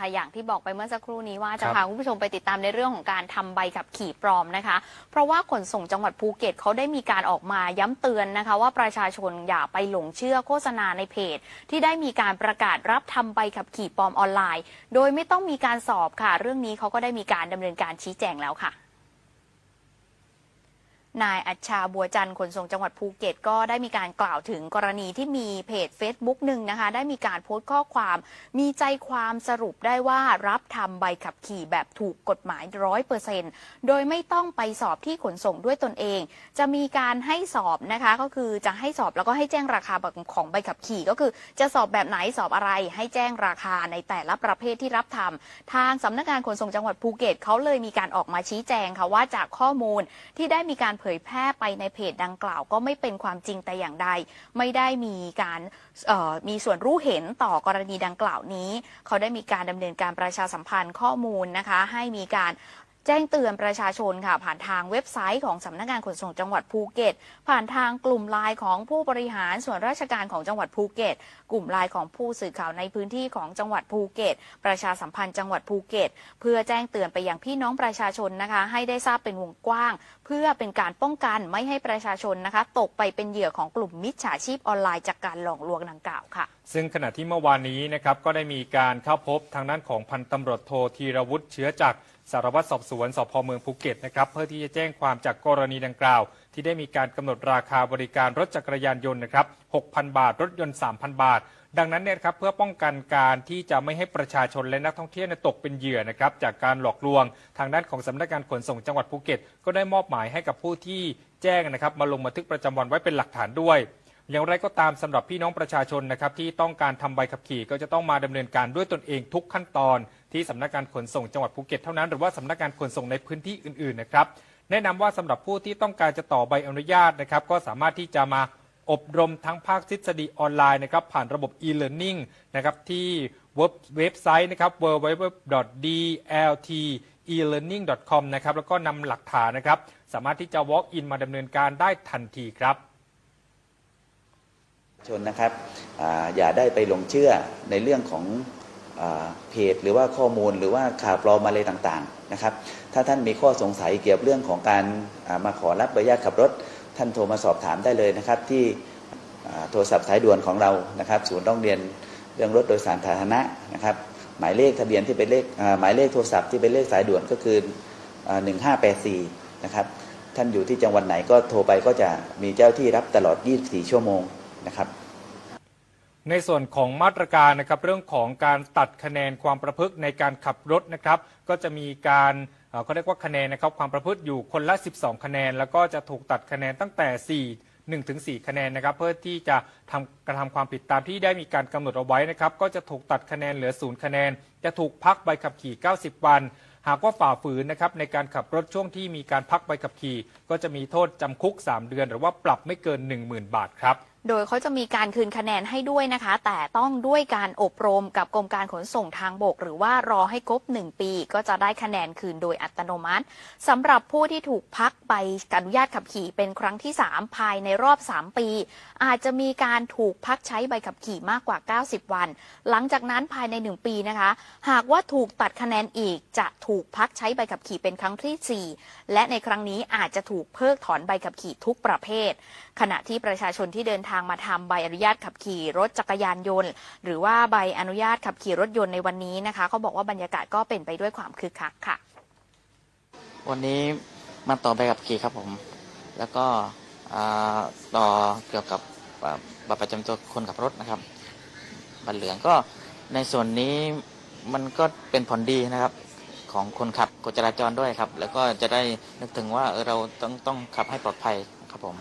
ค่ะอย่างที่บอกไปเมื่อสักครู่นี้ว่าจะครับพาคุณผู้ชมไปติดตามในเรื่องของการทำใบขับขี่ปลอมนะคะ เพราะว่าขนส่งจังหวัดภูเก็ตเขาได้มีการออกมาย้ำเตือนนะคะ ว่าประชาชนอย่าไปหลงเชื่อโฆษณาในเพจ ที่ได้มีการประกาศรับทำใบขับขี่ปลอมออนไลน์ โดยไม่ต้องมีการสอบค่ะ เรื่องนี้เขาก็ได้มีการดำเนินการชี้แจงแล้วค่ะ นายอัชชาบัวจันทร์ขนส่งจังหวัดภูเก็ต ก็ได้มีการกล่าวถึงกรณีที่มีเพจ Facebook หนึ่งนะคะ ได้มีการโพสต์ข้อความ มีใจความสรุปได้ว่ารับทำใบขับขี่แบบถูกกฎหมายร้อยเปอร์เซนโดยไม่ต้องไปสอบที่ขนส่งด้วยตนเอง จะมีการให้สอบนะคะ ก็คือจะให้สอบแล้วก็ให้แจ้งราคาของใบขับขี่ ก็คือจะสอบแบบไหนสอบอะไร ให้แจ้งราคาในแต่ละประเภทที่รับทำทางสำนักงานขนส่งจังหวัดภูเก็ตเขาเลยมีการออกมาชี้แจงค่ะว่าจากข้อมูลที่ได้มีการผยแพร่ไปในเพจดังกล่าว ก็ไม่เป็นความจริงแต่อย่างใด ไม่ได้มีการมีส่วนรู้เห็นต่อกรณีดังกล่าวนี้ เขาได้มีการดำเนินการประชาสัมพันธ์ข้อมูลนะคะ ให้มีการ จ้งเตือนประชาชนค่ะ ผ่านทางเว็บไซต์ของสำนักงานขนส่งจังหวัดภูเก็ต ผ่านทางกลุ่มไลน์ของผู้บริหารส่วนราชการของจังหวัดภูเก็ต กลุ่มไลน์ของผู้สื่อข่าวในพื้นที่ของจังหวัดภูเก็ต ประชาสัมพันธ์จังหวัดภูเก็ต เพื่อแจ้งเตือนไปยังพี่น้องประชาชนนะคะ ให้ได้ทราบเป็นวงกว้าง เพื่อเป็นการป้องกันไม่ให้ประชาชนนะคะ ตกไปเป็นเหยื่อของกลุ่มมิจฉาชีพออนไลน์จากการหลอกลวงดังกล่าวค่ะ ซึ่งขณะที่เมื่อวานนี้นะครับก็ได้มีการเข้าพบทางด้านของพันตำรวจโทธีรวุฒิเชื้อจักร สารวัตรสอบสวนสพเมืองภูเก็ตนะครับเพื่อที่จะแจ้งความจากกรณีดังกล่าว ที่ได้มีการกำหนดราคาบริการรถจักรยานยนต์นะครับ6,000 บาท รถยนต์ 3,000 บาท ดังนั้นเนี่ยครับเพื่อป้องกันการที่จะไม่ให้ประชาชนและนักท่องเที่ยวตกเป็นเหยื่อนะครับจากการหลอกลวง ทางด้านของสำนักงานขนส่งจังหวัดภูเก็ต ก็ได้มอบหมายให้กับผู้ที่แจ้งนะครับมาลงบันทึกประจำวันไว้เป็นหลักฐานด้วยอย่างไรก็ตามสำหรับพี่น้องประชาชนนะครับที่ต้องการทำใบขับขี่ก็จะต้องมาดำเนินการด้วยตนเองทุกขั้นตอน ที่สำนักงานขนส่งจังหวัดภูเก็ตเท่านั้นหรือว่าสำนักงานขนส่งในพื้นที่อื่นๆนะครับแนะนำว่าสำหรับผู้ที่ต้องการจะต่อใบอนุญาตนะครับก็สามารถที่จะมาอบรมทั้งภาคทฤษฎีออนไลน์นะครับผ่านระบบ e-learning นะครับที่เว็บไซต์นะครับ www.dlt elearning.com นะครับแล้วก็นำหลักฐานนะครับ สามารถที่จะ walk in มาดำเนินการได้ทันทีครับชนนะครับออย่าได้ไปหลงเชื่อในเรื่องของ เพจหรือว่าข้อมูลหรือว่าข่าวปลอมอะไรต่างๆนะครับ ถ้าท่านมีข้อสงสัยเกี่ยวกับเรื่องของการมาขอรับใบอนุญาตขับรถ ท่านโทรมาสอบถามได้เลยนะครับ ที่โทรศัพท์สายด่วนของเรานะครับ ศูนย์ร้องเรียนเรื่องรถโดยสารสาธารณะนะครับ หมายเลขทะเบียนที่เป็นเลขหมายเลขโทรศัพท์ที่เป็นเลขสายด่วนก็คือ 1584 นะครับ ท่านอยู่ที่จังหวัดไหนก็โทรไปก็จะมีเจ้าที่รับตลอด 24 ชั่วโมงนะครับ ในส่วนของมาตรการนะครับเรื่องของการตัดคะแนนความประพฤติในการขับรถนะครับ ก็จะมีการเขาเรียกว่าคะแนนนะครับความประพฤติอยู่คนละ 12 คะแนน แล้วก็จะถูกตัดคะแนนตั้งแต่ 4 1ถึง4คะแนนนะครับเพื่อที่จะทำกระทำความผิดตามที่ได้มีการกำหนดเอาไว้นะครับก็จะถูกตัดคะแนนเหลือศูนย์คะแนน จะถูกพักใบขับขี่ 90 วัน หากว่าฝ่าฝืนนะครับในการขับรถช่วงที่มีการพักใบขับขี่ ก็จะมีโทษจำคุก 3 เดือน หรือว่าปรับไม่เกิน 10,000 บาทครับ โดยเขาจะมีการคืนคะแนนให้ด้วยนะคะ แต่ต้องด้วยการอบรมกับกรมการขนส่งทางบก หรือว่ารอให้ครบ 1 ปี ก็จะได้คะแนนคืนโดยอัตโนมัติสำหรับผู้ที่ถูกพักใบอนุญาตขับขี่เป็นครั้งที่ 3 ภายในรอบ 3 ปี อาจจะมีการถูกพักใช้ใบขับขี่มากกว่า 90 วัน หลังจากนั้นภายใน 1 ปีนะคะ หากว่าถูกตัดคะแนนอีกจะถูกพักใช้ใบขับขี่เป็นครั้งที่ 4 และในครั้งนี้อาจจะถูกเพิกถอนใบขับขี่ทุกประเภท ขณะที่ประชาชนที่เดินทางางมาทำใบอนุญาตขับขี่รถจักรยานยนต์ หรือว่าใบอนุญาตขับขี่รถยนต์ในวันนี้นะคะเขาบอกว่าบรรยากาศก็เป็นไปด้วยความคึกคักค่ะ วันนี้มาต่อใบขับขี่ครับผม แล้วก็ต่อเกี่ยวกับบัตรประจำตัวคนขับรถนะครับบัตรเหลืองก็ในส่วนนี้มันก็เป็นผลดีนะครับของคนขับกฎจราจรด้วยครับ แล้วก็จะได้นึกถึงว่าเออเราต้องต้องขับให้ปลอดภัยครับผม